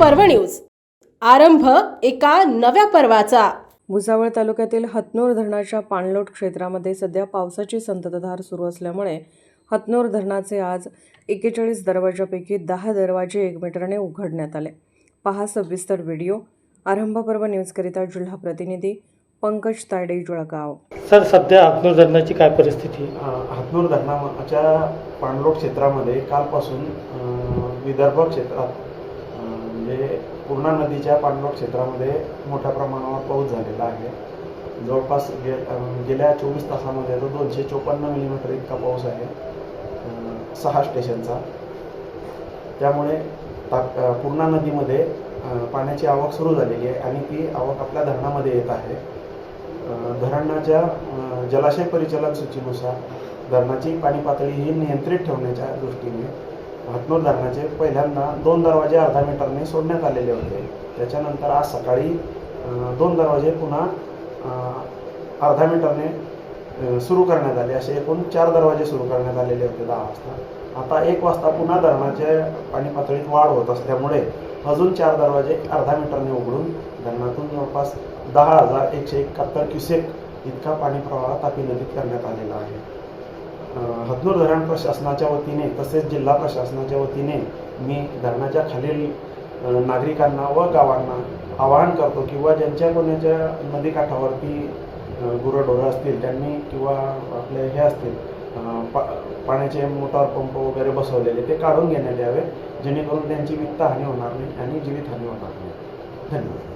पर्व न्यूज. आरंभ एका नव्या पर्वाचा. भुसावळ तालुक्यातील हतनूर धरणाच्या पाणलोट क्षेत्रामध्ये सध्या पावसाची संततधार सुरू असल्यामुळे हतनूर धरणाचे आज एकेचाळीस दरवाजापैकी दहा दरवाजे एक मीटरने उघडण्यात आले. पहा सविस्तर व्हिडिओ. आरंभ पर्व न्यूजकरिता जिल्हा प्रतिनिधी पंकज तायडे जळगाव. सर सध्या हातनूर धरणाची काय परिस्थिती? हातनूर धरणाच्या पाणलोट क्षेत्रामध्ये कालपासून विदर्भ क्षेत्रात पूर्णा नदीच्या पाणलोट क्षेत्रामध्ये मोठ्या प्रमाणावर पाऊस झालेला आहे. जवळपास गे गेल्या चोवीस तासामध्ये तो दोनशे चोपन्न मिलीमीटर इतका पाऊस आहे सहा स्टेशनचा त्यामुळे ताक पूर्णा नदीमध्ये पाण्याची आवक सुरू झालेली आहे आणि ती आवक आपल्या धरणामध्ये येत आहे. धरणाच्या जलाशय परिचालन सूचीनुसार धरणाची पाणी पातळी ही नियंत्रित ठेवण्याच्या दृष्टीने हातनूर धरणाचे पहिल्यांदा दोन दरवाजे अर्धा मीटरने सोडण्यात आलेले होते. त्याच्यानंतर आज सकाळी दोन दरवाजे पुन्हा अर्धा मीटरने सुरू करण्यात आले. असे एकूण चार दरवाजे सुरू करण्यात आलेले होते दहा वाजता. आता एक वाजता पुन्हा धरणाच्या पाणी पातळीत वाढ होत असल्यामुळे अजून चार दरवाजे अर्धा मीटरने उघडून धरणातून जवळपास दहा हजार एकशे एकाहत्तर क्युसेक इतका पाणी प्रवाह तापी नदीत करण्यात आलेला आहे. हदनूर धरण प्रशासनाच्या वतीने तसेच जिल्हा प्रशासनाच्या वतीने मी धरणाच्या खालील नागरिकांना व गावांना आवाहन करतो किंवा ज्यांच्या कोणाच्या नदीकाठावरती गुरंढोरं असतील त्यांनी किंवा आपले हे असतील पा पाण्याचे मोटार पंप वगैरे बसवलेले ते काढून घेण्यात यावे जेणेकरून त्यांची वित्तहानी होणार नाही आणि जीवितहानी होणार नाही. धन्यवाद.